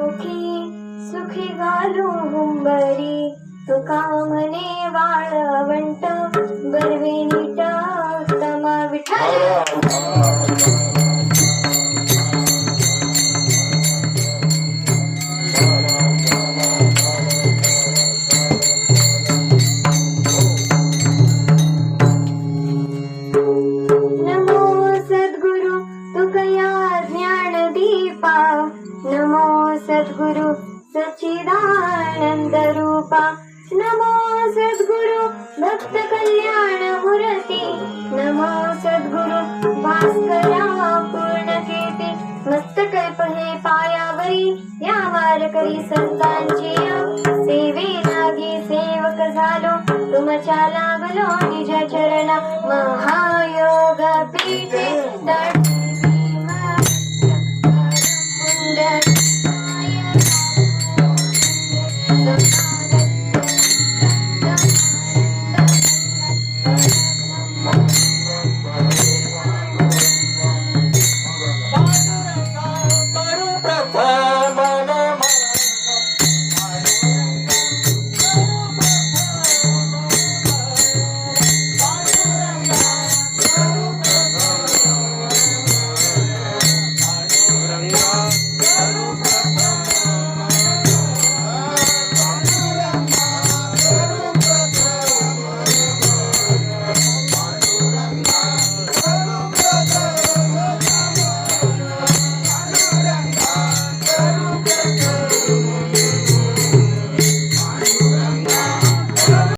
मुखी सुखी घालू हुंबरी तुका म्हणे वाळवंट बरवे नीट तमा विठाल नमो सद्गुरु तुकया ज्ञान दीपा नमो सद्गुरु सचिदानंद रूपा। नमो सद्गुरु भक्त कल्याण मुरती। नमो सद्गुरु भास्करा पूर्ण कीर्ती। मस्तक हे पायावरी या वारकरी संतांची सेवे लागी सेवक झालो तुमच्या लागलो निज चरण। महायोग पीठे